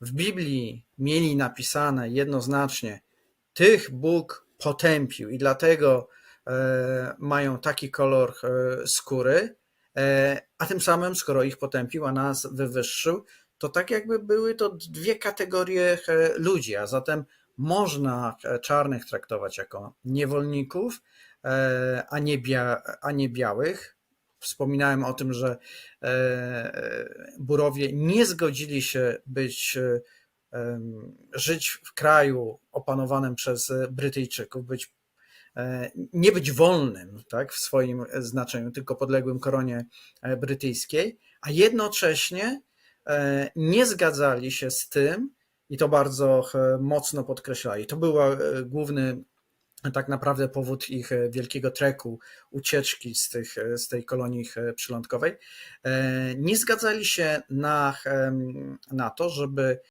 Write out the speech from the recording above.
w Biblii mieli napisane jednoznacznie, tych Bóg potępił i dlatego e, mają taki kolor e, skóry, e, a tym samym, skoro ich potępił, a nas wywyższył, to tak jakby były to dwie kategorie ludzi, a zatem można czarnych traktować jako niewolników, a nie, bia, a nie białych. Wspominałem o tym, że e, Burowie nie zgodzili się być, e, żyć w kraju opanowanym przez Brytyjczyków, być, e, nie być wolnym tak, w swoim znaczeniu, tylko podległym koronie brytyjskiej, a jednocześnie nie zgadzali się z tym, i to bardzo mocno podkreślali. To był główny tak naprawdę powód ich e, wielkiego treku, ucieczki z, tych, e, z tej kolonii e, przylądkowej. Nie zgadzali się na, na to, żeby